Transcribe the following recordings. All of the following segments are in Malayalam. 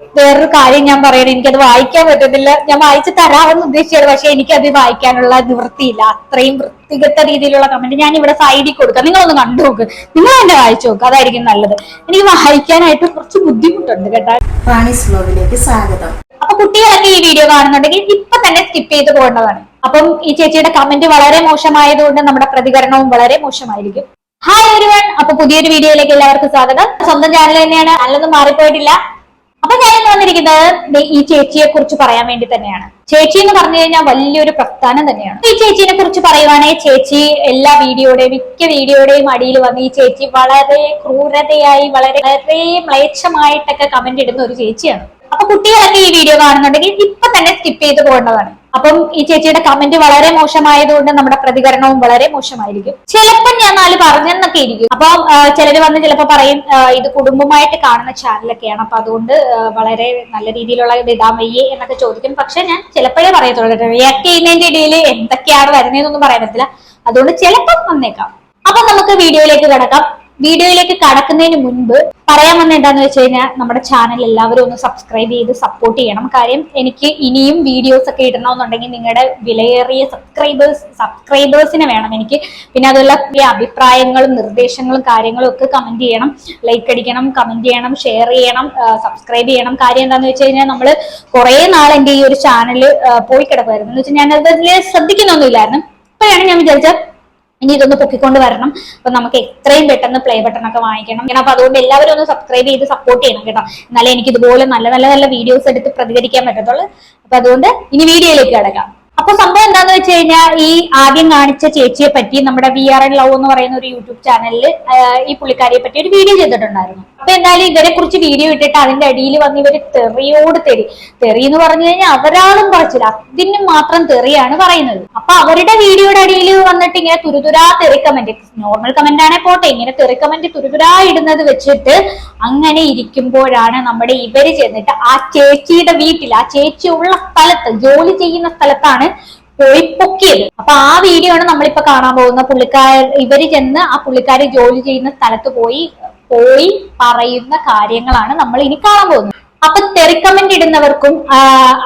വേറൊരു കാര്യം ഞാൻ പറയണേ എനിക്കത് വായിക്കാൻ പറ്റുന്നില്ല ഞാൻ വായിച്ച് തരാമെന്ന് ഉദ്ദേശിച്ചത് പക്ഷെ എനിക്കത് വായിക്കാനുള്ള നിവൃത്തിയില്ല. അത്രയും വൃത്തികെട്ട രീതിയിലുള്ള കമന്റ് ഞാൻ ഇവിടെ സൈഡിൽ കൊടുക്കാം. നിങ്ങളൊന്ന് കണ്ടു നോക്ക്. നിങ്ങൾ തന്നെ വായിച്ചു നോക്ക്. അതായിരിക്കും നല്ലത്. എനിക്ക് വായിക്കാനായിട്ട് കുറച്ച് ബുദ്ധിമുട്ടുണ്ട് കേട്ടോ. സ്വാഗതം. അപ്പൊ കുട്ടികളൊക്കെ ഈ വീഡിയോ കാണുന്നുണ്ടെങ്കിൽ ഇപ്പൊ തന്നെ സ്കിപ്പ് ചെയ്ത് പോകേണ്ടതാണ്. അപ്പം ഈ ചേച്ചിയുടെ കമന്റ് വളരെ മോശമായതുകൊണ്ട് നമ്മുടെ പ്രതികരണവും വളരെ മോശമായിരിക്കും. ഹായ് എവരിവൺ അപ്പൊ പുതിയൊരു വീഡിയോയിലേക്ക് എല്ലാവർക്കും സ്വാഗതം. സ്വന്തം ചാനൽ തന്നെയാണ്. ചാനലൊന്നും മാറിപ്പോയിട്ടില്ല. അപ്പൊ ഞാൻ വന്നിരിക്കുന്നത് ഈ ചേച്ചിയെ കുറിച്ച് പറയാൻ വേണ്ടി തന്നെയാണ്. ചേച്ചി എന്ന് പറഞ്ഞു കഴിഞ്ഞാൽ വലിയൊരു പ്രസ്ഥാനം തന്നെയാണ്. ഈ ചേച്ചിനെ കുറിച്ച് പറയുവാണെങ്കിൽ ചേച്ചി എല്ലാ വീഡിയോയുടെയും മിക്ക വീഡിയോയുടെയും അടിയിൽ വന്ന് ഈ ചേച്ചി വളരെ ക്രൂരതയായി വളരെ വളരെ മ്ലേച്ഛമായിട്ടൊക്കെ കമന്റ് ഇടുന്ന ഒരു ചേച്ചിയാണ്. അപ്പൊ കുട്ടികളൊക്കെ ഈ വീഡിയോ കാണുന്നുണ്ടെങ്കിൽ ഇപ്പൊ തന്നെ സ്കിപ്പ് ചെയ്ത് പോകേണ്ടതാണ്. അപ്പം ഈ ചേച്ചിയുടെ കമന്റ് വളരെ മോശമായതുകൊണ്ട് നമ്മുടെ പ്രതികരണവും വളരെ മോശമായിരിക്കും. ചിലപ്പോൾ ഞാൻ നാല് പറഞ്ഞെന്നൊക്കെ ഇരിക്കും. അപ്പൊ ചിലര് വന്ന് ചിലപ്പോ പറയും ഇത് കുടുംബമായിട്ട് കാണുന്ന ചാനലൊക്കെയാണ് അപ്പൊ അതുകൊണ്ട് വളരെ നല്ല രീതിയിലുള്ള ഇത് വയ്യേ എന്നൊക്കെ ചോദിക്കും. പക്ഷെ ഞാൻ ചിലപ്പോഴേ പറയത്തുള്ളൂ റിയാക്ട് ചെയ്യുന്നതിന്റെ ഇടയിൽ എന്തൊക്കെയാണ് വരുന്നതെന്നൊന്നും പറയാൻ പറ്റില്ല അതുകൊണ്ട് ചിലപ്പം വന്നേക്കാം. അപ്പൊ നമുക്ക് വീഡിയോയിലേക്ക് കിടക്കാം. വീഡിയോയിലേക്ക് കടക്കുന്നതിന് മുൻപ് പറയാൻ വന്ന എന്താന്ന് വെച്ച് കഴിഞ്ഞാൽ നമ്മുടെ ചാനൽ എല്ലാവരും ഒന്ന് സബ്സ്ക്രൈബ് ചെയ്ത് സപ്പോർട്ട് ചെയ്യണം. കാര്യം എനിക്ക് ഇനിയും വീഡിയോസ് ഒക്കെ ഇടണമെന്നുണ്ടെങ്കിൽ നിങ്ങളുടെ വിലയേറിയ സബ്സ്ക്രൈബേഴ്സ് സബ്സ്ക്രൈബേഴ്സിനെ വേണം എനിക്ക്. പിന്നെ ഈ അഭിപ്രായങ്ങളും നിർദ്ദേശങ്ങളും കാര്യങ്ങളും ഒക്കെ കമന്റ് ചെയ്യണം. ലൈക്ക് അടിക്കണം കമന്റ് ചെയ്യണം ഷെയർ ചെയ്യണം സബ്സ്ക്രൈബ് ചെയ്യണം. കാര്യം എന്താന്ന് വെച്ച് കഴിഞ്ഞാൽ നമ്മൾ കുറെ നാൾ എന്റെ ഈ ഒരു ചാനൽ പോയി കിടക്കുമായിരുന്നു എന്ന് വെച്ചാൽ ഞാൻ അതിൽ ശ്രദ്ധിക്കുന്നൊന്നുമില്ലായിരുന്നു. ഇപ്പോഴാണ് ഞാൻ വിചാരിച്ചത് ഇനി ഇതൊന്ന് പൊക്കിക്കൊണ്ട് വരണം. അപ്പൊ നമുക്ക് എത്രയും പെട്ടെന്ന് പ്ലേ ബട്ടൺ ഒക്കെ വാങ്ങിക്കണം. ഇങ്ങനെ അപ്പൊ അതുകൊണ്ട് എല്ലാവരും ഒന്ന് സബ്സ്ക്രൈബ് ചെയ്ത് സപ്പോർട്ട് ചെയ്യണം കേട്ടോ. എന്നാലേ എനിക്ക് ഇതുപോലെ നല്ല നല്ല നല്ല വീഡിയോസ് എടുത്ത് പ്രതികരിക്കാൻ പറ്റത്തുള്ളൂ. അപ്പൊ അതുകൊണ്ട് ഇനി വീഡിയോയിലേക്ക് കിടക്കാം. അപ്പൊ സംഭവം എന്താന്ന് വെച്ച് കഴിഞ്ഞാൽ ഈ ആദ്യം കാണിച്ച ചേച്ചിയെ പറ്റി നമ്മുടെ വി ആർ എൻ ലവ് എന്ന് പറയുന്ന ഒരു യൂട്യൂബ് ചാനലിൽ ഈ പുള്ളിക്കാരിയെ പറ്റി ഒരു വീഡിയോ ചെയ്തിട്ടുണ്ടായിരുന്നു. അപ്പൊ എന്തായാലും ഇവരെ കുറിച്ച് വീഡിയോ ഇട്ടിട്ട് അതിന്റെ അടിയിൽ വന്ന് ഇവർ തെറിയോട് തെറി തെറി എന്ന് പറഞ്ഞു കഴിഞ്ഞാൽ അവരാളും പറച്ചില്ല അതിന് മാത്രം തെറിയാണ് പറയുന്നത്. അപ്പൊ അവരുടെ വീഡിയോയുടെ അടിയിൽ വന്നിട്ട് ഇങ്ങനെ തുരുതുരാ തെറി കമന്റ് നോർമൽ കമന്റ് ആണെ പോട്ടെ ഇങ്ങനെ തെറി കമന്റ് തുരുതുരാ ഇടുന്നത് വെച്ചിട്ട് അങ്ങനെ ഇരിക്കുമ്പോഴാണ് നമ്മുടെ ഇവർ ചെന്നിട്ട് ആ ചേച്ചിയുടെ വീട്ടിൽ ആ ചേച്ചി ഉള്ള സ്ഥലത്ത് ജോലി ചെയ്യുന്ന സ്ഥലത്താണ് പോയി പൊക്കിയത് അപ്പൊ ആ വീഡിയോ ആണ് നമ്മളിപ്പോ കാണാൻ പോകുന്ന പുള്ളിക്കാർ ഇവർ ചെന്ന് ആ പുള്ളിക്കാരി ജോലി ചെയ്യുന്ന സ്ഥലത്ത് പോയി പോയി പറയുന്ന കാര്യങ്ങളാണ് നമ്മൾ ഇനി കാണാൻ പോകുന്നത്. അപ്പൊ തെറിക്കമന്റ് ഇടുന്നവർക്കും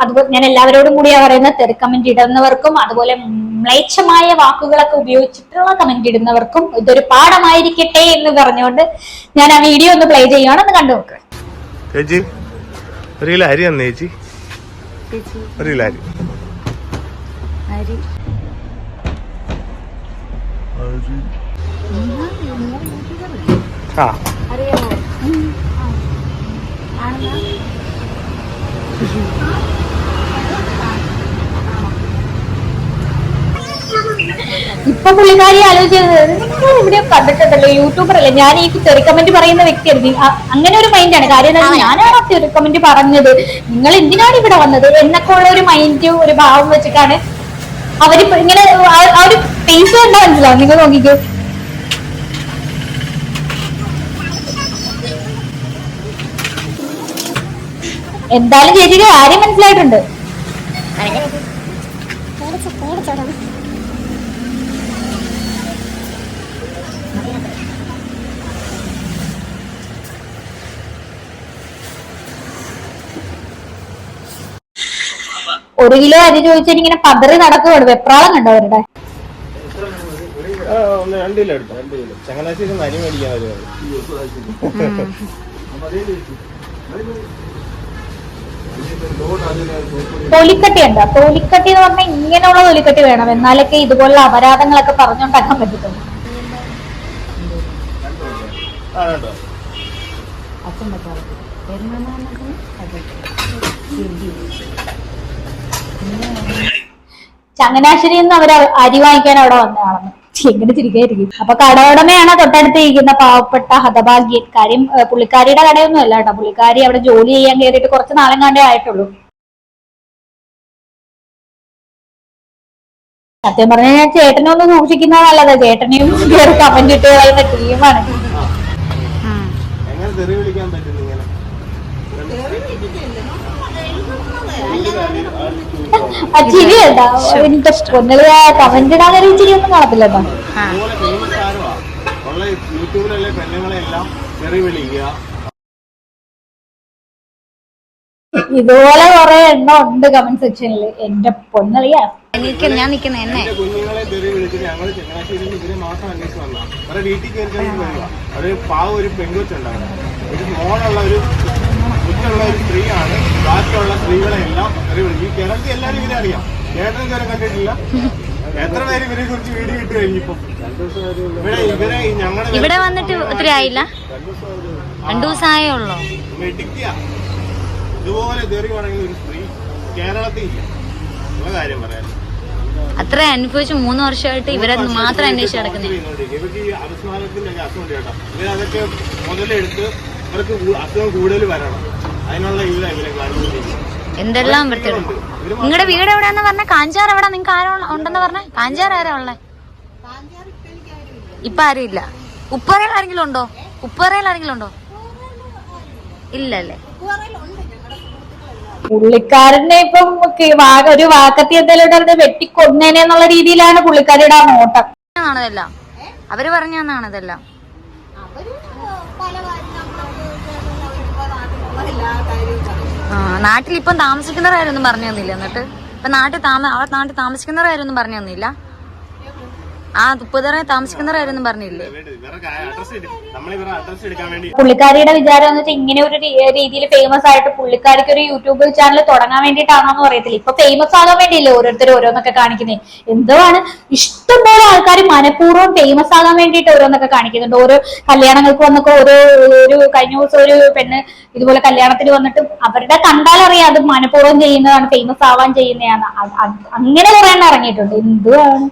അതുപോലെ ഞാൻ എല്ലാവരോടും കൂടിയാ പറയുന്നത് തെറിക്കമന്റ് ഇടുന്നവർക്കും അതുപോലെ മ്ലേച്ഛമായ വാക്കുകളൊക്കെ ഉപയോഗിച്ചിട്ടുള്ള കമന്റ് ഇടുന്നവർക്കും ഇതൊരു പാഠമായിരിക്കട്ടെ എന്ന് പറഞ്ഞുകൊണ്ട് ഞാൻ ആ വീഡിയോ ഒന്ന് പ്ലേ ചെയ്യുകയാണെന്ന് കണ്ടു നോക്കുക ചേച്ചി ഒരു കിലോ അരി തന്നേ ചേച്ചി. ഒരു കിലോ അരി. അരി. അറിയാമോ ഇപ്പൊ പുള്ളിക്കാരി ആലോചിച്ചത് ഇവിടെ കണ്ടിട്ടുണ്ടല്ലോ യൂട്യൂബർ അല്ലേ ഞാൻ ഈ തെറി കമന്റ് പറയുന്ന വ്യക്തിയായിരുന്നു. അങ്ങനെ ഒരു ആണ്. കാര്യം ഞാനാണ് ചെറിയ കമന്റ് പറഞ്ഞത്. നിങ്ങൾ എന്തിനാണ് ഇവിടെ വന്നത്? എന്നൊക്കെ ഉള്ള ഒരു മൈൻഡ് ഒരു ഭാവം വെച്ചിട്ടാണ് അവരിപ്പോ ഇങ്ങനെ ആ- ഒരു ഫേസ് കണ്ടാ മനസ്സിലാവും. നിങ്ങൾ നോക്കിക്കോ. എന്തായാലും ചേച്ചിക്ക് കാര്യം മനസ്സിലായിട്ടുണ്ട്. ഒരു കിലോ അരി ചോദിച്ചാൽ ഇങ്ങനെ പതറി നടക്കുവാണ്. വെപ്രാളം കണ്ടോ അവരുടെ? രണ്ട് കിലോ എടുത്തു. രണ്ട് കിലോ. ചങ്ങനാശ്ശേരി നിന്ന് അരി മേടിക്കാൻ വരുവാണ് തൊലിക്കട്ടി ഉണ്ട്? തൊലിക്കട്ടി എന്ന് പറഞ്ഞാൽ ഇങ്ങനെയുള്ള തൊലിക്കട്ടി വേണം. എന്നാലൊക്കെ ഇതുപോലുള്ള അപരാധങ്ങളൊക്കെ പറഞ്ഞുണ്ടാക്കാൻ പറ്റത്തുള്ളൂ. ആ കേട്ടോ ചങ്ങനാശ്ശേരിയിൽ നിന്ന് അവർ അരി വാങ്ങിക്കാൻ അവിടെ വന്നതാണെന്ന് എങ്ങനെ തിരികെയായിരിക്കും അപ്പൊ കടയുടമയാണ് തൊട്ടടുത്ത് ഇരിക്കുന്ന പാവപ്പെട്ട ഹതഭാഗ്യൻ. കാര്യം പുള്ളിക്കാരിയുടെ കടയൊന്നും അല്ല കേട്ടോ. പുള്ളിക്കാരി അവിടെ ജോലി ചെയ്യാൻ കയറിയിട്ട് കുറച്ച് നാളെ കണ്ടേ ആയിട്ടുള്ളൂ. സത്യം പറഞ്ഞു കഴിഞ്ഞാൽ ചേട്ടനെ ഒന്ന് സൂക്ഷിക്കുന്നത് നല്ലതാ. ചേട്ടനെയും കയറി കമന്റ് ഇട്ട് കളയുന്ന ടീമാണ് എങ്ങനെ തെറി വിളിക്കാൻ പറ്റുന്നു ആ ചിരി കേട്ടാ കമന്റ് ഇടാൻ ഒരു ചിരി ഒന്നും കാണത്തില്ല യൂട്യൂബിലുള്ള വിളിക്കുക. ഇതുപോലെ കുറെ എണ്ണം ഉണ്ട് കമന്റ് സെക്ഷനിൽ എന്റെ പൊന്നളിയാ. എനിക്ക് ഞാൻ നിക്കുന്ന എന്നെ. എന്റെ കുഞ്ഞുങ്ങളെ തെറി വിളിച്ചിട്ട് ഞങ്ങൾ ചങ്ങനാശ്ശേരിയിൽ ഇവരെ മാത്രം അന്വേഷിച്ച് വന്നാ അവരുടെ വീട്ടിൽ കയറി പാവ ഒരു പെൺകൊച്ചുണ്ടായിരുന്നു ഒരു മോളുള്ള ഒരു കുറ്റുള്ള ഒരു സ്ത്രീയാണ്. ബാക്കിയുള്ള സ്ത്രീകളെ എല്ലാം തെറി വിളിക്കും ഈ കേരളത്തിൽ എല്ലാവരും ഇവരെ അറിയാം. കേരളം ഇതുവരെ കണ്ടിട്ടില്ല. എത്ര പേര് ഇവരെ കുറിച്ച് വീഡിയോ ഇട്ട് കഴിഞ്ഞിപ്പോ ഇവിടെ ഇവരെ ഞങ്ങളുടെ ഇവിടെ വന്നിട്ട് ഒത്തിരി ആയില്ല. രണ്ടു ദിവസമായേ ഉള്ളൂ. മെഡിക്കുക ഇതുപോലെ ഒരു സ്ത്രീ കേരളത്തിൽ ഇല്ല. ഉള്ള കാര്യം പറയാൻ അത്ര അനുഭവിച്ച് മൂന്ന് വർഷമായിട്ട് ഇവരെ മാത്രം അന്വേഷിച്ച് നടക്കുന്നത് ഇവർക്ക് ഈ അപസ്മാരത്തിന്റെ ഒക്കെ അസുഖം കേട്ടോ. ഇവരതൊക്കെ മുതലെടുത്ത് ഇവർക്ക് കൂ- അസുഖം കൂടുതൽ വരണം. അതിനുള്ള ഇല്ല ഇവരെ എന്തെല്ലാം വൃത്തിയുണ്ട് ഇവർ നിങ്ങളുടെ വീട് എവിടെയാന്ന് പറഞ്ഞ? കാഞ്ചാർ എവിടെ നിങ്ങൾക്ക് ആരോ ഉണ്ടെന്ന് പറഞ്ഞ? കാഞ്ചാർ ആരാ ഉള്ളേ? ഇപ്പൊ ആരും ഇല്ല. ഉപ്പറയിൽ ആരെങ്കിലും ഉണ്ടോ? ഉപ്പറയിൽ ആരെങ്കിലും ഉണ്ടോ? ഇല്ലല്ലേ. പുള്ളിക്കാരനെ ഇപ്പം ഒരു വാക്കത്തി എന്തെങ്കിലും വെട്ടിക്കൊന്നേനെന്നുള്ള വെട്ടിക്കൊന്നേനെ എന്നുള്ള രീതിയിലാണ് പുള്ളിക്കാരിയുടെ ആ നോട്ടം. ആണതെല്ലാം അവർ പറഞ്ഞാണതെല്ലാം ആ നാട്ടിൽ ഇപ്പം താമസിക്കുന്നവരായിരുന്നു പറഞ്ഞു തന്നില്ല എന്നിട്ട്? ഇപ്പൊ നാട്ടിൽ താമ അവിടെ നാട്ടിൽ താമസിക്കുന്നവരായിരുന്നു പറഞ്ഞു തന്നില്ല? ആ തുപ്പുതറ താമസിക്കുന്നവരായിരുന്നു പറഞ്ഞില്ലേ? പുള്ളിക്കാരിയുടെ വിചാരം എന്ന് വെച്ചാൽ ഇങ്ങനെ ഒരു രീതിയിൽ ഫേമസ് ആയിട്ട് പുള്ളിക്കാരിക്ക് ഒരു യൂട്യൂബ് ചാനൽ തുടങ്ങാൻ വേണ്ടിയിട്ടാണോന്ന് പറയത്തില്ല ഇപ്പൊ ഫേമസ് ആകാൻ വേണ്ടിയില്ലേ ഓരോരുത്തർ ഓരോന്നൊക്കെ കാണിക്കുന്നത് എന്തുവാണ്? ഇഷ്ടംപോലെ ആൾക്കാർ മനഃപൂർവം ഫേമസ് ആകാൻ വേണ്ടിയിട്ട് ഓരോന്നൊക്കെ കാണിക്കുന്നുണ്ട്. ഓരോ കല്യാണങ്ങൾക്ക് വന്നൊക്കെ ഓരോ ഒരു കഴിഞ്ഞ ദിവസം ഒരു പെണ്ണ് ഇതുപോലെ കല്യാണത്തിന് വന്നിട്ട് അവരുടെ കണ്ടാലറിയാം അത് മനഃപൂർവം ചെയ്യുന്നതാണ് ഫേമസ് ആവാൻ ചെയ്യുന്നതാണ്. അങ്ങനെ കുറെ എണ്ണം ഇറങ്ങിയിട്ടുണ്ട്. എന്തുവാണ്?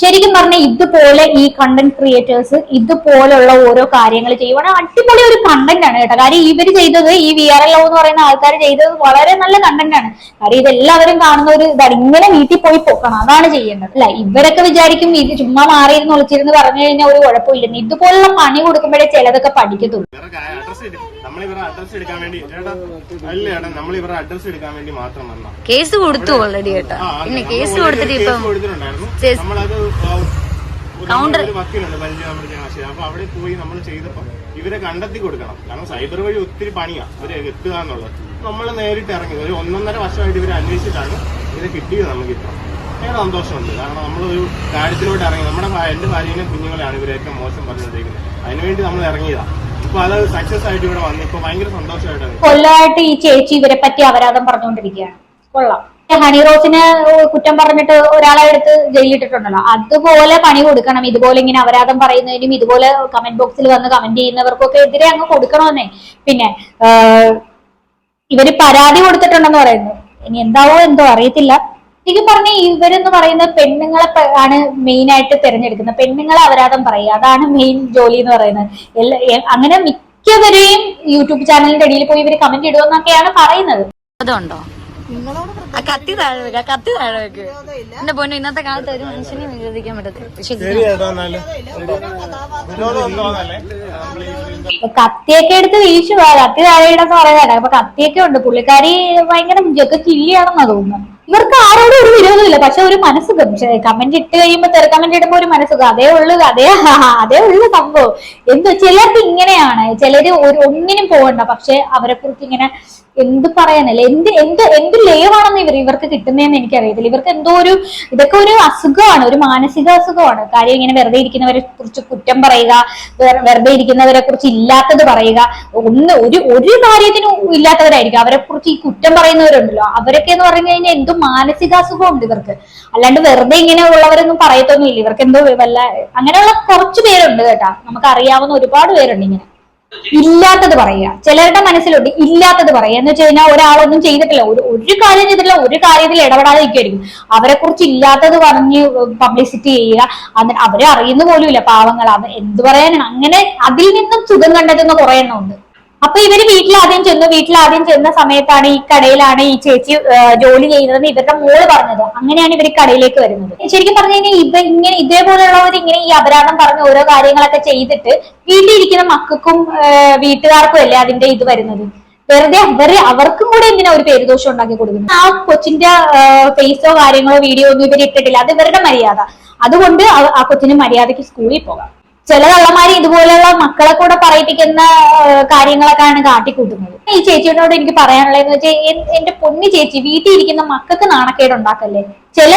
ശരിക്കും പറഞ്ഞാൽ ഇതുപോലെ ഈ കണ്ടന്റ് ക്രിയേറ്റേഴ്സ് ഇതുപോലുള്ള ഓരോ കാര്യങ്ങൾ ചെയ്യുവാണ്. അടിപൊളി ഒരു കണ്ടന്റ് ആണ് കേട്ടോ. കാര്യം ഇവർ ചെയ്തത് ഈ വി ആർ എൽ എന്ന് പറയുന്ന ആൾക്കാർ ചെയ്തത് വളരെ നല്ല കണ്ടന്റ് ആണ്. കാര്യം ഇതെല്ലാവരും കാണുന്ന ഒരു ഇതാണ്. ഇങ്ങനെ വീട്ടിൽ പോയി പോക്കണം. അതാണ് ചെയ്യേണ്ടത്. അല്ല? ഇവരൊക്കെ വിചാരിക്കും ഇത് ചുമ്മാ മാറിയിരുന്ന് ഒളിച്ചിരുന്ന് പറഞ്ഞു കഴിഞ്ഞാൽ ഒരു കുഴപ്പമില്ലെന്ന്. ഇതുപോലുള്ള പണി കൊടുക്കുമ്പോഴേ ചിലതൊക്കെ പഠിക്കത്തുള്ളൂ. ഇവരുടെ അഡ്രസ് നമ്മളിവരുടെ എടുക്കാൻ വേണ്ടി ചേട്ടാ അല്ല അഡ്രസ് എടുക്കാൻ വേണ്ടി മാത്രം വന്നാ കേസ് കൊടുത്തു ഓൾറെഡി കേട്ടോ പിന്നെ കേസ് കൊടുത്തിട്ട് ഇപ്പം നമ്മളത് കൗണ്ടർ- വക്കീലുണ്ട് നമ്മുടെ അപ്പൊ അവിടെ പോയി നമ്മൾ ചെയ്തപ്പോ ഇവരെ കണ്ടെത്തി കൊടുക്കണം. കാരണം സൈബർ വഴി ഒത്തിരി പണിയാ ഇവരെ എത്തുക എന്നുള്ളത് നമ്മൾ നേരിട്ട് ഇറങ്ങി ഒരു ഒന്നൊന്നര വർഷമായിട്ട് ഇവരെ അന്വേഷിച്ചിട്ടാണ് ഇവരെ കിട്ടിയത് നമുക്ക് ഇപ്പം. ഭയങ്കര സന്തോഷമുണ്ട്. കാരണം നമ്മളൊരു കാര്യത്തിലോട്ട് ഇറങ്ങി നമ്മുടെ എന്റെ ഭാര്യനെ കുഞ്ഞുങ്ങളെയാണ് ഇവരെ ഏറ്റവും മോശം പറഞ്ഞുകൊണ്ടിരിക്കുന്നത്. അതിനുവേണ്ടി നമ്മൾ ഇറങ്ങിയതാ. കൊല്ലമായിട്ട് ഈ ചേച്ചി ഇവരെ പറ്റി അപരാധം പറഞ്ഞുകൊണ്ടിരിക്കുകയാണ്. കൊള്ളാം. ഹണി റോസിന് കുറ്റം പറഞ്ഞിട്ട് ഒരാളെ എടുത്ത് ജയിലിട്ടിട്ടുണ്ടല്ലോ അതുപോലെ പണി കൊടുക്കണം. ഇതുപോലെ ഇങ്ങനെ അപരാധം പറയുന്നതിനും ഇതുപോലെ കമന്റ് ബോക്സിൽ വന്ന് കമന്റ് ചെയ്യുന്നവർക്കൊക്കെ എതിരെ അങ്ങ് കൊടുക്കണമെന്നേ പിന്നെ ഇവർ പരാതി കൊടുത്തിട്ടുണ്ടെന്ന് പറയുന്നു. ഇനി എന്താവോ എന്തോ അറിയത്തില്ല. ശരിക്കും പറഞ്ഞ ഇവരെന്ന് പറയുന്ന പെണ്ണുങ്ങളെ ആണ് മെയിൻ ആയിട്ട് തിരഞ്ഞെടുക്കുന്നത്. പെണ്ണുങ്ങളെ അപരാധം പറയുക. അതാണ് മെയിൻ ജോലി എന്ന് പറയുന്നത്. എല്ലാ അങ്ങനെ മിക്കവരെയും യൂട്യൂബ് ചാനലിന്റെ ഇടയിൽ പോയി ഇവർ കമന്റ് ഇടുമെന്നൊക്കെയാണ് പറയുന്നത്. അതുണ്ടോ? കത്തി താഴെ വെക്ക കത്തി താഴെ വെക്ക്. എന്റെ പൊന്നു ഇന്നത്തെ കാലത്ത് ഒരു മനുഷ്യനെ വിരോധിക്കാൻ പറ്റത്തില്ല. കത്തിയൊക്കെ എടുത്ത് വീശുവാ. കത്തി താഴെയിടെന്ന് പറയുന്നത് അപ്പൊ കത്തിയൊക്കെ ഉണ്ട്. പുള്ളിക്കാരി ഭയങ്കര ജൊക്കെ ചില്ലിയാണെന്നാ തോന്നുന്നു ഇവർക്ക് ആരോടും ഒരു വിരോധമില്ല. പക്ഷെ ഒരു മനസ്സ് കമന്റ് ഇട്ട് കഴിയുമ്പോ തെറി കമന്റ് ഇടുമ്പോ ഒരു മനസ്സ് അതേ ഉള്ളു അതേ അതേ ഉള്ളു സംഭവം. എന്തോ ചിലർക്ക് ഇങ്ങനെയാണ്. ചിലര് ഒരു ഒന്നിനും പോകണ്ട. പക്ഷെ അവരെ കുറിച്ച് ഇങ്ങനെ എന്ത് പറയാനല്ല? എന്ത് എന്ത് എന്ത് ലേവാണെന്ന് ഇവർ ഇവർക്ക് കിട്ടുന്നതെന്ന് എനിക്കറിയത്തില്ല. ഇവർക്ക് എന്തോ ഒരു ഇതൊക്കെ ഒരു അസുഖമാണ് ഒരു മാനസിക അസുഖമാണ്. കാര്യം ഇങ്ങനെ വെറുതെ ഇരിക്കുന്നവരെ കുറിച്ച് കുറ്റം പറയുക വെറുതെ ഇരിക്കുന്നവരെ കുറിച്ച് ഇല്ലാത്തത് പറയുക ഒന്ന് ഒരു ഒരു കാര്യത്തിനും ഇല്ലാത്തവരായിരിക്കും. അവരെ കുറിച്ച് ഈ കുറ്റം പറയുന്നവരുണ്ടല്ലോ. അവരൊക്കെ എന്ന് പറഞ്ഞു കഴിഞ്ഞാൽ എന്തോ മാനസികാസുഖം ഉണ്ട് ഇവർക്ക്. അല്ലാണ്ട് വെറുതെ ഇങ്ങനെ ഉള്ളവരൊന്നും പറയത്തൊന്നുമില്ല. ഇവർക്ക് എന്തോ വല്ല അങ്ങനെയുള്ള കുറച്ച് പേരുണ്ട് കേട്ടാ. നമുക്ക് അറിയാവുന്ന ഒരുപാട് പേരുണ്ട് ഇങ്ങനെ. ഇല്ലാത്തത് പറയുക. ചിലരുടെ മനസ്സിലുണ്ട് ഇല്ലാത്തത് പറയുക. എന്ന് വെച്ച് കഴിഞ്ഞാൽ ഒരാളൊന്നും ചെയ്തിട്ടില്ല. ഒരു ഒരു കാര്യം ചെയ്തിട്ടില്ല ഒരു കാര്യത്തിൽ ഇടപെടാതെ ഇരിക്കുമായിരിക്കും അവരെ കുറിച്ച് ഇല്ലാത്തത് പറഞ്ഞ് പബ്ലിസിറ്റി ചെയ്യുക. എന്നിട്ട് അവരെ അറിയുന്ന പോലും ഇല്ല പാവങ്ങൾ എന്ത് പറയാനാണ്? അങ്ങനെ അതിൽ നിന്നും സുഖം കണ്ടെത്തുന്ന കുറെ എണ്ണം ഉണ്ട് അപ്പൊ ഇവർ വീട്ടിൽ ആദ്യം ചെന്നു വീട്ടിൽ ആദ്യം ചെന്ന സമയത്താണ് ഈ കടയിലാണ് ഈ ചേച്ചി ജോലി ചെയ്യുന്നതെന്ന് ഇവരുടെ മോൾ പറഞ്ഞത്. അങ്ങനെയാണ് ഇവർ കടയിലേക്ക് വരുന്നത്. ശരിക്കും പറഞ്ഞു കഴിഞ്ഞാൽ ഇവ ഇങ്ങനെ ഇതേപോലെയുള്ളവർ ഇങ്ങനെ ഈ അപരാധം പറഞ്ഞ് ഓരോ കാര്യങ്ങളൊക്കെ ചെയ്തിട്ട് വീട്ടിലിരിക്കുന്ന മക്കൾക്കും വീട്ടുകാർക്കും അല്ലേ അതിന്റെ ഇത് വരുന്നത്? വെറുതെ അവർ അവർക്കും കൂടെ എന്തിനാ ഒരു പേരുദോഷം ഉണ്ടാക്കി കൊടുക്കുന്നത്? ആ കൊച്ചിന്റെ ഫേസോ കാര്യങ്ങളോ വീഡിയോ ഒന്നും ഇവർ ഇട്ടിട്ടില്ല. അത് ഇവരുടെ മര്യാദ. അതുകൊണ്ട് ആ കൊച്ചിന് മര്യാദയ്ക്ക് സ്കൂളിൽ പോകാം. ചില കള്ളന്മാര് ഇതുപോലെയുള്ള മക്കളെ കൂടെ പറയിപ്പിക്കുന്ന കാര്യങ്ങളൊക്കെയാണ് കാട്ടിക്കൂട്ടുന്നത്. ഈ ചേച്ചിയോട് എനിക്ക് പറയാനുള്ളതെന്ന് വെച്ചാൽ എന്റെ പൊന്നു ചേച്ചി വീട്ടിൽ ഇരിക്കുന്ന മക്കൾക്ക് നാണക്കേട് ഉണ്ടാക്കല്ലേ? ചില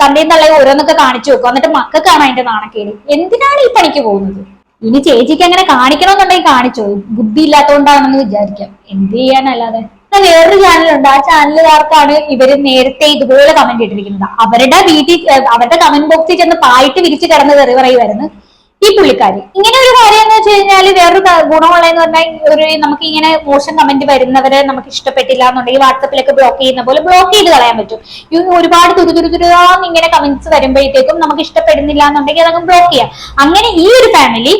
തന്റെയും തള്ളെ ഓരോന്നൊക്കെ കാണിച്ചു വെക്കും. എന്നിട്ട് മക്കൾക്കാണ് അതിന്റെ നാണക്കേട്. എന്തിനാണ് ഈ പണിക്ക് പോകുന്നത്? ഇനി ചേച്ചിക്ക് അങ്ങനെ കാണിക്കണമെന്നുണ്ടെങ്കിൽ കാണിച്ചോ. ബുദ്ധി ഇല്ലാത്തതുകൊണ്ടാണെന്ന് വിചാരിക്കാം. എന്ത് ചെയ്യാനല്ലാതെ വേറൊരു ചാനലുണ്ട്. ആ ചാനലുകാർക്കാണ് ഇവർ നേരത്തെ ഇതുപോലെ കമന്റ് ഇട്ടിരിക്കുന്നത്. അവരുടെ വീട്ടിൽ അവരുടെ കമന്റ് ബോക്സിൽ ചെന്ന് പായിട്ട് വിരിച്ച് കിടന്ന് തെറി പറയുമായിരുന്നു ഈ പുള്ളിക്കാരി. ഇങ്ങനെ ഒരു കാര്യം എന്ന് വെച്ച് കഴിഞ്ഞാൽ വേറൊരു ഗുണമുള്ളതെന്ന് പറഞ്ഞാൽ ഒരു നമുക്ക് ഇങ്ങനെ മോശം കമന്റ് വരുന്നവരെ നമുക്ക് ഇഷ്ടപ്പെട്ടില്ല എന്നുണ്ടെങ്കിൽ വാട്സപ്പിലൊക്കെ ബ്ലോക്ക് ചെയ്യുന്ന പോലെ ബ്ലോക്ക് ചെയ്ത് കളയാൻ പറ്റും. ഈ ഒരുപാട് തുരു തുരു തുരുതാന്ന് ഇങ്ങനെ കമന്റ്സ് വരുമ്പോഴത്തേക്കും നമുക്ക് ഇഷ്ടപ്പെടുന്നില്ല എന്നുണ്ടെങ്കിൽ അതങ്ങ് ബ്ലോക്ക് ചെയ്യാം. അങ്ങനെ ഈ ഒരു ഫാമിലി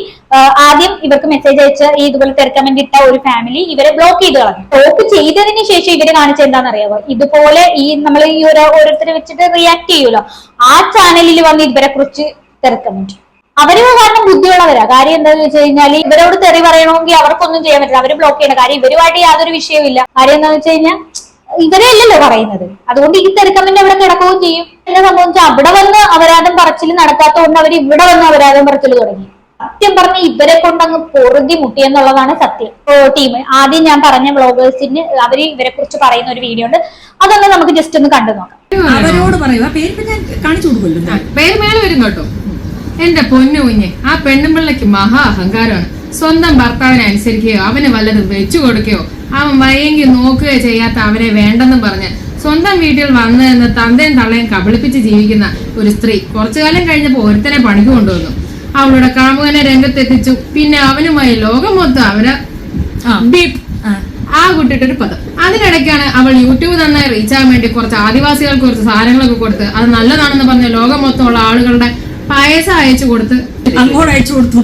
ആദ്യം ഇവർക്ക് മെസ്സേജ് അയച്ച് ഈ ഇതുപോലെ തെരക്കമന്റ് ഇട്ട ഒരു ഫാമിലി ഇവരെ ബ്ലോക്ക് ചെയ്ത് കളഞ്ഞു. ബ്ലോക്ക് ചെയ്തതിന് ശേഷം ഇവർ കാണിച്ച എന്താണെന്നറിയാവോ? ഇതുപോലെ ഈ നമ്മൾ ഈ ഒരു ഓരോരുത്തരെ വെച്ചിട്ട് റിയാക്ട് ചെയ്യൂലോ ആ ചാനലിൽ വന്ന് ഇവരെ കുറിച്ച് തെരക്കമന്റ് അവർ കാരണം ബുദ്ധിയുള്ളവരാ. കാര്യം എന്താന്ന് വെച്ച് കഴിഞ്ഞാൽ ഇവരോട് തെറി പറയണമെങ്കിൽ അവർക്കൊന്നും ചെയ്യാൻ പറ്റില്ല. അവർ ബ്ലോക്ക് ചെയ്യണം കാര്യം ഇവരുമായിട്ട് യാതൊരു വിഷയവുമില്ല. കാര്യം എന്താന്ന് വെച്ച് കഴിഞ്ഞാൽ ഇവരെയല്ലല്ലോ പറയുന്നത്. അതുകൊണ്ട് ഈ തെരക്കമന്റ് അവിടെ കിടക്കുകയും ചെയ്യും. എന്നെ സംഭവം വെച്ചാൽ അവിടെ വന്ന് അപരാധം പറച്ചിൽ നടക്കാത്തതുകൊണ്ട് അവർ ഇവിടെ വന്ന് അപരാധം പറച്ചിൽ തുടങ്ങി. സത്യം പറഞ്ഞ ഇവരെ കൊണ്ടങ്ങ് പൊറുതി മുട്ടി എന്നുള്ളതാണ് സത്യം. ടീം ആദ്യം ഞാൻ പറഞ്ഞ വ്ളോഗേഴ്സിന് അവർ ഇവരെ കുറിച്ച് പറയുന്ന ഒരു വീഡിയോ ഉണ്ട്. അതൊന്ന് നമുക്ക് ജസ്റ്റ് ഒന്ന് കണ്ടു നോക്കാം. അവരോട് പറയുക. പേര് ഞാൻ കാണിച്ചു കൊടുക്കുമല്ലോ. പേര് മേലെ വരും കേട്ടോ. എന്റെ പൊന്നു കുഞ്ഞ് ആ പെണ്ണുമ്പിള്ളക്ക് മഹാ അഹങ്കാരമാണ്. സ്വന്തം ഭർത്താവിനെ അനുസരിക്കുകയോ അവന് വല്ലതും വെച്ചു കൊടുക്കുകയോ അവൻ വയ്യെങ്കിൽ നോക്കുകയോ ചെയ്യാത്ത അവനെ വേണ്ടെന്നും പറഞ്ഞ് സ്വന്തം വീട്ടിൽ വന്ന് എന്ന് തന്തയും തള്ളയും കബളിപ്പിച്ച് ജീവിക്കുന്ന ഒരു സ്ത്രീ കുറച്ചു കാലം കഴിഞ്ഞപ്പോൾ ഒരുത്തനെ പണിക്ക് കൊണ്ടുവന്നു. അവളുടെ കാമുകനെ രംഗത്തെത്തിച്ചു. പിന്നെ അവനുമായി ലോകം മൊത്തം അവന് ബീപ്. ആ. കുട്ടിട്ടൊരു പദം. അതിനിടയ്ക്കാണ് അവൾ യൂട്യൂബ് തന്നെ റീച്ച് ആകാൻ വേണ്ടി കുറച്ച് ആദിവാസികൾക്ക് കുറച്ച് സാധനങ്ങളൊക്കെ കൊടുത്ത് അത് നല്ലതാണെന്ന് പറഞ്ഞ ലോകം മൊത്തമുള്ള ആളുകളുടെ പായസം അയച്ചു കൊടുത്ത് അങ്ങോട്ട് അയച്ചു കൊടുത്തു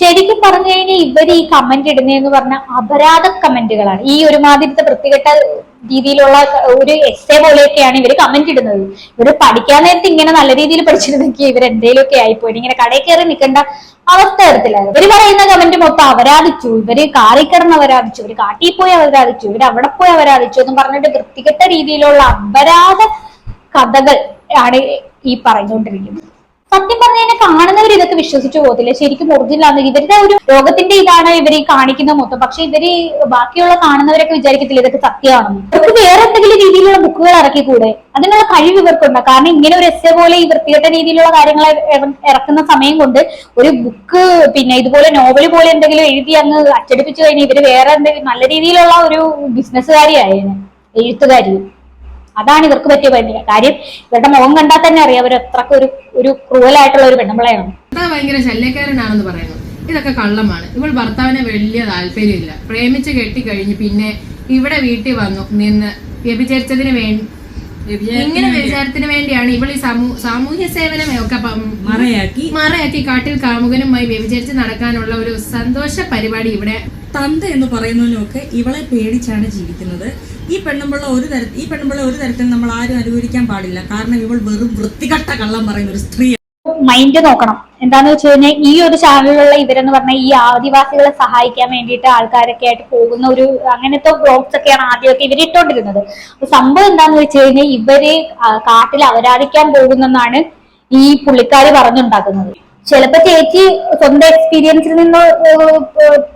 ശരിക്കും പറഞ്ഞു കഴിഞ്ഞാൽ ഇവർ ഈ കമന്റ് ഇടുന്നതെന്ന് പറഞ്ഞ അപരാധ കമന്റുകളാണ് ഈ ഒരുമാതിരത്തെ വൃത്തികെട്ട രീതിയിലുള്ള ഒരു എസ്സേ പോലെയൊക്കെയാണ് ഇവർ കമന്റ് ഇടുന്നത്. ഇവർ പഠിക്കാൻ നേരത്തെ ഇങ്ങനെ നല്ല രീതിയിൽ പഠിച്ചിരുന്നെങ്കിൽ ഇവർ എന്തെങ്കിലുമൊക്കെ ആയിപ്പോയി. ഇങ്ങനെ കടയിൽ കയറി നിൽക്കേണ്ട അവസ്ഥ തരത്തില്ല ഇവർ പറയുന്ന കമന്റ് മൊത്തം അപരാധിച്ചു ഇവർ കാറിക്കിടന്ന് അവരാധിച്ചു. ഇവർ കാട്ടിൽ പോയി അപരാധിച്ചു ഇവർ അവിടെ പോയി അപരാധിച്ചു എന്ന് പറഞ്ഞിട്ട് വൃത്തികെട്ട രീതിയിലുള്ള അപരാധ കഥകൾ ആണ് ഈ പറഞ്ഞുകൊണ്ടിരിക്കുന്നത്. സത്യം പറഞ്ഞു കഴിഞ്ഞാൽ കാണുന്നവർ ഇതൊക്കെ വിശ്വസിച്ചു പോകത്തില്ല. ശരിക്കും ഒറിജിനൽ ആണ്. ഇവരുടെ ഒരു രോഗത്തിന്റെ ഇതാണ് ഇവർ ഈ കാണിക്കുന്ന മൊത്തം. പക്ഷെ ഇവർ ബാക്കിയുള്ള കാണുന്നവരൊക്കെ വിചാരിക്കത്തില്ല ഇതൊക്കെ സത്യമാണെന്ന്. ഇവർക്ക് വേറെ എന്തെങ്കിലും രീതിയിലുള്ള ബുക്കുകൾ ഇറക്കിക്കൂടെ? അതിനുള്ള കഴിവ് ഇവർക്കുണ്ട്? കാരണം ഇങ്ങനെ ഒരു എസ് പോലെ ഈ വൃത്തികെട്ട രീതിയിലുള്ള കാര്യങ്ങൾ ഇറക്കുന്ന സമയം കൊണ്ട് ഒരു ബുക്ക് പിന്നെ ഇതുപോലെ നോവൽ പോലെ എന്തെങ്കിലും എഴുതി അങ്ങ് അച്ചടിപ്പിച്ചു കഴിഞ്ഞാൽ ഇവർ വേറെ എന്തെങ്കിലും നല്ല രീതിയിലുള്ള ഒരു ബിസിനസ്സുകാരിയായിരുന്നു എഴുത്തുകാരി. അതാണ് ഇവർക്ക് പറ്റിയ പണി കാര്യം. ഇവരുടെ മുഖം കണ്ടാൽ തന്നെ അറിയാം അവർ അത്രയ്ക്ക് ഒരു ഒരു ക്രൂവലായിട്ടുള്ള ഒരു പെണ്ണുമ്പളയാണ് ഭയങ്കര ശല്യക്കാരനാണെന്ന് പറയുന്നത് ഇതൊക്കെ കള്ളമാണ്. ഇവൾ ഭർത്താവിനെ വലിയ താല്പര്യമില്ല. പ്രേമിച്ച് കെട്ടി കെട്ടിക്കഴിഞ്ഞ് പിന്നെ ഇവിടെ വീട്ടിൽ വന്നു നിന്ന് വ്യഭിചരിച്ചതിന് വേണ്ടി ഇങ്ങനെ വ്യഭിചാരത്തിന് വേണ്ടിയാണ് ഇവൾ ഈ സമൂ- സാമൂഹ്യ സേവനം ഒക്കെ മറയാക്കി. മറയാക്കി കാട്ടിൽ കാമുകനുമായി വ്യഭിചരിച്ച് നടക്കാനുള്ള ഒരു സന്തോഷ പരിപാടി ഇവിടെ തന്ത എന്ന് പറയുന്നതിനൊക്കെ ഇവളെ പേടിച്ചാണ് ജീവിക്കുന്നത്. ഈ പെണ്ണുമ്പിള്ള ഒരു തരത്തിൽ ഈ പെണ്ണുമ്പിള്ള ഒരു തരത്തിൽ നമ്മൾ ആരും അനുകൂലിക്കാൻ പാടില്ല. കാരണം ഇവൾ വെറും വൃത്തികെട്ട കള്ളം പറയുന്ന ഒരു സ്ത്രീ. മൈൻഡ് നോക്കണം. എന്താന്ന് വെച്ച് കഴിഞ്ഞാൽ ഈ ഒരു ചാനലിലുള്ള ഇവരെന്ന് പറഞ്ഞാൽ ഈ ആദിവാസികളെ സഹായിക്കാൻ വേണ്ടിയിട്ട് ആൾക്കാരൊക്കെ ആയിട്ട് പോകുന്ന ഒരു അങ്ങനത്തെ ബ്ലോഗ്സ് ഒക്കെയാണ് ആദ്യമൊക്കെ ഇവർ ഇട്ടോണ്ടിരുന്നത്. അപ്പൊ സംഭവം എന്താന്ന് വെച്ച് കഴിഞ്ഞാൽ ഇവർ കാട്ടിൽ അവരാധിക്കാൻ പോകുന്നെന്നാണ് ഈ പുള്ളിക്കാര് പറഞ്ഞുണ്ടാക്കുന്നത്. ചിലപ്പോ ചേച്ചി സ്വന്തം എക്സ്പീരിയൻസിൽ നിന്ന്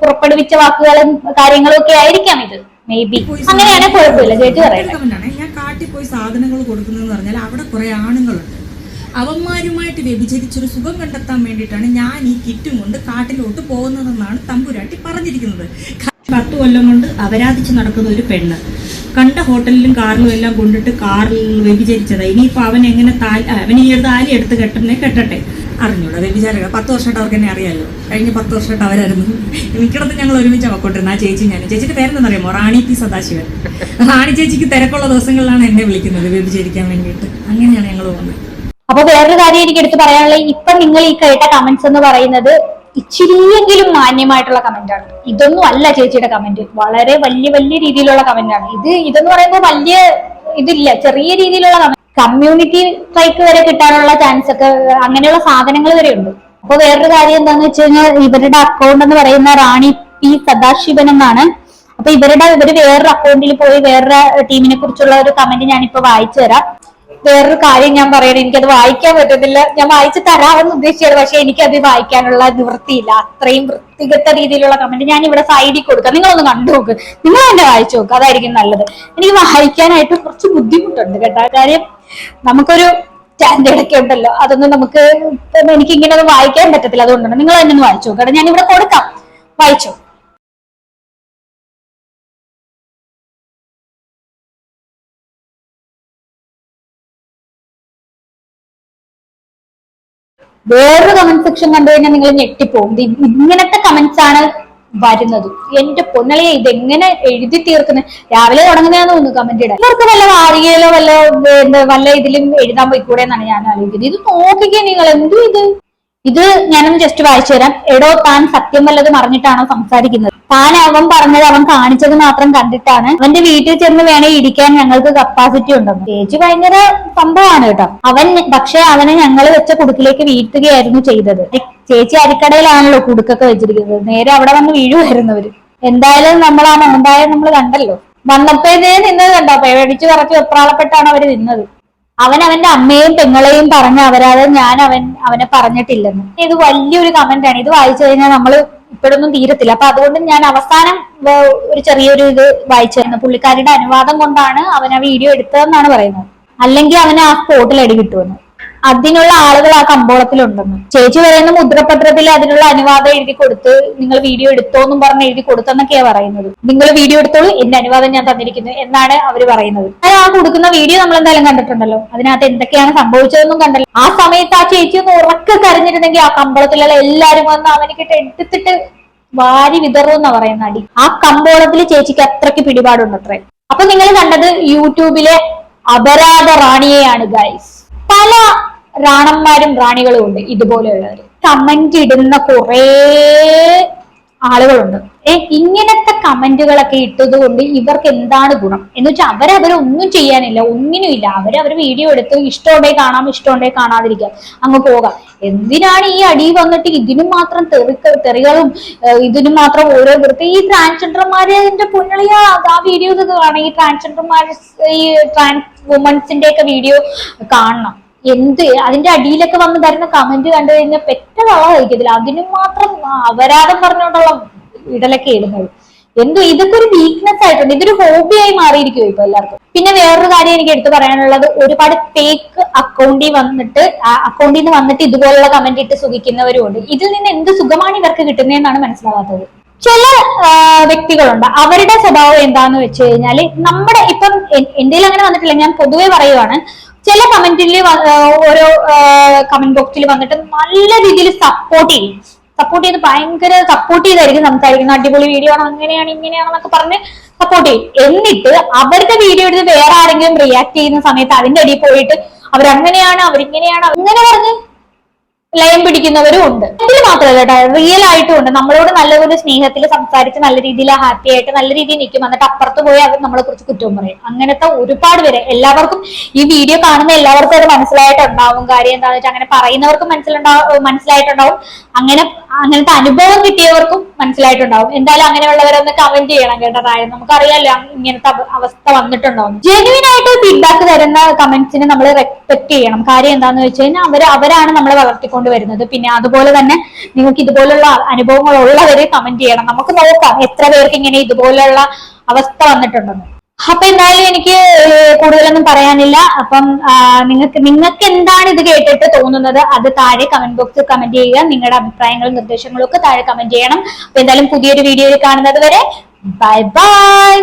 പുറപ്പെടുവിച്ച വാക്കുകളും കാര്യങ്ങളും ഒക്കെ ആയിരിക്കാം ഇത്. മേ ബി അങ്ങനെയാണെങ്കിൽ കുഴപ്പമില്ല. ചേച്ചി പറയുന്നത് ഞാൻ കാട്ടിൽ പോയി സാധനങ്ങൾ കൊടുക്കുന്നതെന്ന് പറഞ്ഞാൽ അവിടെ കുറെ ആണുങ്ങളുണ്ട്. അവന്മാരുമായിട്ട് വ്യഭിചരിച്ചൊരു സുഖം കണ്ടെത്താൻ വേണ്ടിയിട്ടാണ് ഞാൻ ഈ കിറ്റും കൊണ്ട് കാട്ടിലോട്ട് പോകുന്നതെന്നാണ് തമ്പുരാട്ടി പറഞ്ഞിരിക്കുന്നത്. പത്ത് കൊല്ലം കൊണ്ട് അപരാധിച്ച് നടക്കുന്ന ഒരു പെണ്ണ്. കണ്ട ഹോട്ടലിലും കാറിലും എല്ലാം കൊണ്ടിട്ട് കാറിൽ വ്യഭിചരിച്ചതാണ് ഇനിയിപ്പോ അവൻ എങ്ങനെ താലി അവൻ ഈ ഒരു താലി എടുത്ത് കെട്ടുന്നേ കെട്ടട്ടെ. അറിഞ്ഞൂടാ വിചാരിക്കുക പത്ത് വർഷമായിട്ട് അവർക്ക് എന്നെ അറിയാമല്ലോ കഴിഞ്ഞ പത്ത് വർഷമായിട്ട് അവരായിരുന്നു. മിക്കടത്ത് ഞങ്ങൾ ഒരുമിച്ച് പൊക്കോട്ടിരുന്ന ആ ചേച്ചി ഞാൻ ചേച്ചിയുടെ പേരെന്താണെന്നറിയാമോ റാണി പി സദാശിവൻ. റാണി ചേച്ചിക്ക് തിരക്കുള്ള ദിവസങ്ങളിലാണ് എന്നെ വിളിക്കുന്നത് വ്യഭിചരിക്കാൻ വേണ്ടിയിട്ട്. അങ്ങനെയാണ് ഞങ്ങൾ പോകുന്നത്. അപ്പൊ വേറൊരു കാര്യം എനിക്ക് എടുത്ത് പറയാനുള്ളത്. ഇപ്പൊ നിങ്ങൾ ഈ കേട്ട കമന്റ്സ് എന്ന് പറയുന്നത് ഇച്ചിരിയെങ്കിലും മാന്യമായിട്ടുള്ള കമന്റ് ആണ്. ഇതൊന്നും അല്ല ചേച്ചിയുടെ കമന്റ് വളരെ വലിയ വലിയ രീതിയിലുള്ള കമന്റ് ആണ്. ഇത് ഇതെന്ന് പറയുമ്പോൾ വലിയ ഇതില്ല ചെറിയ രീതിയിലുള്ള കമന്റ് കമ്മ്യൂണിറ്റി സ്ട്രൈക്ക് വരെ കിട്ടാനുള്ള ചാൻസ് ഒക്കെ അങ്ങനെയുള്ള സാധനങ്ങൾ വരെ ഉണ്ട്. അപ്പൊ വേറൊരു കാര്യം എന്താന്ന് വെച്ച് കഴിഞ്ഞാൽ ഇവരുടെ അക്കൗണ്ട് എന്ന് പറയുന്ന റാണി പി സദാശിവൻ എന്നാണ്. അപ്പൊ ഇവരുടെ ഇവർ വേറൊരു അക്കൗണ്ടിൽ പോയി വേറൊരു ടീമിനെ കുറിച്ചുള്ള ഒരു കമന്റ് ഞാനിപ്പോ വായിച്ചു തരാം. വേറൊരു കാര്യം ഞാൻ പറയണം എനിക്കത് വായിക്കാൻ പറ്റത്തില്ല. ഞാൻ വായിച്ചു തരാമെന്ന് ഉദ്ദേശിച്ചത് പക്ഷെ എനിക്കത് വായിക്കാനുള്ള നിവൃത്തിയില്ല. അത്രയും വൃത്തികെട്ട രീതിയിലുള്ള കമന്റ് ഞാൻ ഇവിടെ സൈഡിൽ കൊടുക്കാം. നിങ്ങളൊന്ന് കണ്ടു നോക്ക്. നിങ്ങൾ തന്നെ വായിച്ചു നോക്ക്. അതായിരിക്കും നല്ലത്. എനിക്ക് വായിക്കാനായിട്ട് കുറച്ച് ബുദ്ധിമുട്ടുണ്ട് കേട്ടോ. കാര്യം നമുക്കൊരു സ്റ്റാൻഡേർഡ് ഒക്കെ ഉണ്ടല്ലോ. അതൊന്നും നമുക്ക് എനിക്ക് ഇങ്ങനെ ഒന്നും വായിക്കാൻ പറ്റത്തില്ല. അതുകൊണ്ടാണ്. നിങ്ങൾ തന്നെ ഒന്ന് വായിച്ചു നോക്കണം ഞാൻ ഇവിടെ കൊടുക്കാം. വായിച്ചു? വേറൊരു കമന്റ് സെക്ഷൻ കണ്ടു കഴിഞ്ഞാൽ നിങ്ങൾ ഞെട്ടിപ്പോകും ഇങ്ങനത്തെ കമന്റ്സ് ആണ് വരുന്നത്. എന്റെ പൊന്നളിയെ ഇതെങ്ങനെ എഴുതി തീർക്കുന്നത് രാവിലെ തുടങ്ങുന്നതെന്ന് തോന്നുന്നു കമന്റ് ഇടാൻ. ഇവർക്ക് വല്ല വാരികയിലോ വല്ല വല്ല ഇതിലും എഴുതാൻ പോയിക്കൂടെ എന്നാണ് ഞാൻ ആലോചിക്കുന്നത്. ഇത് നോക്കിക്കേ നിങ്ങൾ എന്തു ഇത്? ഇത് ഞാനൊന്ന് ജസ്റ്റ് വായിച്ചു തരാം. എടോ താൻ സത്യം വല്ലതും അറിഞ്ഞിട്ടാണോ സംസാരിക്കുന്നത്? താൻ അവൻ പറഞ്ഞത് അവൻ കാണിച്ചത് മാത്രം കണ്ടിട്ടാണ്. അവന്റെ വീട്ടിൽ ചെന്ന് വേണേ ഇരിക്കാൻ ഞങ്ങൾക്ക് കപ്പാസിറ്റി ഉണ്ടെന്ന്. ചേച്ചി ഭയങ്കര സംഭവമാണ് കേട്ടോ. അവൻ പക്ഷെ അവനെ ഞങ്ങൾ വെച്ച കുടുക്കിലേക്ക് വീട്ടുകയായിരുന്നു ചെയ്തത്. ചേച്ചി അരിക്കടയിലാണല്ലോ കുടുക്കൊക്കെ വെച്ചിരിക്കുന്നത്. നേരെ അവിടെ വന്ന് വീഴുമായിരുന്നു അവർ. എന്തായാലും നമ്മൾ ആ നമ്മൾ കണ്ടല്ലോ. വന്നപ്പോ ഇതേ നിന്നത് കണ്ടോ? പേടിച്ചു കുറച്ച് വെപ്രാളപ്പെട്ടാണ് അവർ നിന്നത്. അവൻ അവന്റെ അമ്മയും പെങ്ങളെയും പറഞ്ഞ അവരാതെ ഞാൻ അവൻ അവനെ പറഞ്ഞിട്ടില്ലെന്ന്. ഇത് വലിയൊരു കമന്റ് ആണ്. ഇത് വായിച്ചു കഴിഞ്ഞാൽ നമ്മൾ ഇപ്പോഴൊന്നും തീരത്തില്ല. അപ്പൊ അതുകൊണ്ട് ഞാൻ അവസാനം ഒരു ചെറിയൊരു ഇത് വായിച്ചായിരുന്നു പുള്ളിക്കാരിയുടെ അനുവാദം കൊണ്ടാണ് അവൻ ആ വീഡിയോ എടുത്തതെന്നാണ് പറയുന്നത്. അല്ലെങ്കിൽ അവന് ആ സ്പോട്ടിൽ അടി കിട്ടുമെന്ന്. അതിനുള്ള ആളുകൾ ആ കമ്പോളത്തിലുണ്ടെന്ന് ചേച്ചി പറയുന്ന മുദ്രപത്രത്തിൽ അതിനുള്ള അനുവാദം എഴുതി കൊടുത്ത് നിങ്ങൾ വീഡിയോ എടുത്തോ എന്നും പറഞ്ഞ് എഴുതി കൊടുത്തെന്നൊക്കെയാ പറയുന്നത്. നിങ്ങൾ വീഡിയോ എടുത്തോളൂ എന്റെ അനുവാദം ഞാൻ തന്നിരിക്കുന്നു എന്നാണ് അവർ പറയുന്നത്. അത് ആ കൊടുക്കുന്ന വീഡിയോ നമ്മൾ എന്തായാലും കണ്ടിട്ടുണ്ടല്ലോ. അതിനകത്ത് എന്തൊക്കെയാണ് സംഭവിച്ചതെന്നും കണ്ടല്ലോ. ആ സമയത്ത് ആ ചേച്ചി ഒന്ന് ഉറക്കെ കരഞ്ഞിരുന്നെങ്കിൽ ആ കമ്പോളത്തിലുള്ള എല്ലാരും വന്ന് അവനിക്കിട്ട് എടുത്തിട്ട് വാരി വിതറുമെന്നാ പറയുന്ന അടി. ആ കമ്പോളത്തിൽ ചേച്ചിക്ക് അത്രയ്ക്ക് പിടിപാടുണ്ടത്രേ. അപ്പൊ നിങ്ങൾ കണ്ടത് യൂട്യൂബിലെ അപരാധ റാണിയെയാണ് ഗൈസ് പല റാണന്മാരും റാണികളും ഉണ്ട് ഇതുപോലെയുള്ളവർ കമന്റ് ഇടുന്ന കുറേ ആളുകളുണ്ട്. ഏ ഇങ്ങനത്തെ കമന്റുകളൊക്കെ ഇട്ടത് കൊണ്ട് ഇവർക്ക് എന്താണ് ഗുണം? എന്ന് വെച്ചാൽ അവരൊന്നും ചെയ്യാനില്ല അവർ അവർ വീഡിയോ എടുത്ത് ഇഷ്ടമുണ്ടേ കാണാം ഇഷ്ടമുണ്ടേ കാണാതിരിക്കാം. അങ്ങ് പോകാം. എന്തിനാണ് ഈ അടി വന്നിട്ട് ഇതിനും മാത്രം തെറിക്ക തെറികളും ഇതിനു മാത്രം ഓരോ വൃത്തി? ഈ ട്രാൻസ്ജെൻഡർമാരെ പുന്നളിയ ആ വീഡിയോസ് കാണാം. ഈ ട്രാൻസ്ജെൻഡർമാർ ഈ ട്രാൻസ് വുമൻസിന്റെ ഒക്കെ വീഡിയോ കാണണം. എന്ത്? അതിന്റെ അടിയിലൊക്കെ വന്ന് തരുന്ന കമന്റ് കണ്ടു കഴിഞ്ഞാൽ പെറ്റ കഴിക്കത്തില്ല അതിനും മാത്രം അപരാധം പറഞ്ഞുകൊണ്ടുള്ള ഇടലൊക്കെ ഇടുന്നത് എന്തോ ഇതൊക്കെ ഒരു വീക്ക്നെസ് ആയിട്ടുണ്ട്. ഇതൊരു ഹോബിയായി മാറിയിരിക്കും ഇപ്പൊ എല്ലാവർക്കും. പിന്നെ വേറൊരു കാര്യം എനിക്ക് എടുത്തു പറയാനുള്ളത് ഒരുപാട് ഫേക്ക് അക്കൗണ്ടിൽ വന്നിട്ട് അക്കൗണ്ടിൽ നിന്ന് വന്നിട്ട് ഇതുപോലുള്ള കമന്റ് ഇട്ട് സുഖിക്കുന്നവരും ഉണ്ട് ഇതിൽ നിന്ന് എന്ത് സുഖമാണ് ഇവർക്ക് കിട്ടുന്നതെന്നാണ് മനസ്സിലാവാത്തത്. ചില വ്യക്തികളുണ്ട്. അവരുടെ സ്വഭാവം എന്താന്ന് വെച്ച് കഴിഞ്ഞാൽ നമ്മുടെ ഇപ്പം എന്റെ അങ്ങനെ വന്നിട്ടില്ല. ഞാൻ പൊതുവെ പറയുവാണ് ചില കമന്റിൽ ഓരോ കമന്റ് ബോക്സിൽ വന്നിട്ട് നല്ല രീതിയിൽ സപ്പോർട്ട് ചെയ്യും. സപ്പോർട്ട് ചെയ്ത് ഭയങ്കര സപ്പോർട്ട് ചെയ്തായിരിക്കും സംസാരിക്കുന്നത്. അടിപൊളി വീഡിയോ ആണ് അങ്ങനെയാണ് ഇങ്ങനെയാണെന്നൊക്കെ പറഞ്ഞ് സപ്പോർട്ട് ചെയ്യും. എന്നിട്ട് അവരുടെ വീഡിയോ എടുത്ത് വേറെ ആരെങ്കിലും റിയാക്ട് ചെയ്യുന്ന സമയത്ത് അതിന്റെ അടിയിൽ പോയിട്ട് അവരങ്ങനെയാണ് അവരിങ്ങനെയാണ് അങ്ങനെ പറഞ്ഞ് ലയം പിടിക്കുന്നവരും ഉണ്ട്. ഇതിൽ മാത്രമല്ല കേട്ടോ റിയൽ ആയിട്ടും ഉണ്ട്. നമ്മളോട് നല്ലപോലെ സ്നേഹത്തിൽ സംസാരിച്ച് നല്ല രീതിയിൽ ഹാപ്പി ആയിട്ട് നല്ല രീതിയിൽ നിൽക്കും. എന്നിട്ട് അപ്പുറത്ത് പോയി അവർ നമ്മളെ കുറിച്ച് കുറ്റവും പറയും. അങ്ങനത്തെ ഒരുപാട് പേര്. എല്ലാവർക്കും ഈ വീഡിയോ കാണുന്ന എല്ലാവർക്കും അത് മനസ്സിലായിട്ടുണ്ടാവും കാര്യം എന്താണെന്ന് വെച്ചാൽ അങ്ങനെ പറയുന്നവർക്കും മനസ്സിലുണ്ടാവും മനസ്സിലായിട്ടുണ്ടാവും. അങ്ങനെ അങ്ങനത്തെ അനുഭവം കിട്ടിയവർക്കും മനസ്സിലായിട്ടുണ്ടാവും. എന്തായാലും അങ്ങനെയുള്ളവരൊന്ന് കമന്റ് ചെയ്യണം കേട്ടോ താഴെ നമുക്കറിയാലോ ഇങ്ങനത്തെ അവസ്ഥ വന്നിട്ടുണ്ടാവും ജെന്യൂൻ ആയിട്ട് ഫീഡ്ബാക്ക് തരുന്ന കമന്റ്സിന് നമ്മൾ റെസ്പെക്ട് ചെയ്യണം. കാര്യം എന്താണെന്ന് വെച്ച് കഴിഞ്ഞാൽ അവർ അവരാണ് നമ്മളെ വളർത്തിക്കൊണ്ട് വരുന്നത്. പിന്നെ അതുപോലെ തന്നെ നിങ്ങൾക്ക് ഇതുപോലുള്ള അനുഭവങ്ങൾ ഉള്ളവരെ കമന്റ് ചെയ്യണം. നമുക്ക് നോക്കാം എത്ര പേർക്ക് ഇങ്ങനെ ഇതുപോലുള്ള അവസ്ഥ വന്നിട്ടുണ്ടെന്ന്. അപ്പൊ എന്തായാലും എനിക്ക് കൂടുതലൊന്നും പറയാനില്ല. അപ്പം നിങ്ങൾക്ക് നിങ്ങൾക്ക് എന്താണ് ഇത് കേട്ടിട്ട് തോന്നുന്നത്? അത് താഴെ കമന്റ് ബോക്സിൽ കമന്റ് ചെയ്യുക. നിങ്ങളുടെ അഭിപ്രായങ്ങളും നിർദ്ദേശങ്ങളും ഒക്കെ താഴെ കമന്റ് ചെയ്യണം. അപ്പൊ എന്തായാലും പുതിയൊരു വീഡിയോയിൽ കാണുന്നത് വരെ ബൈ ബൈ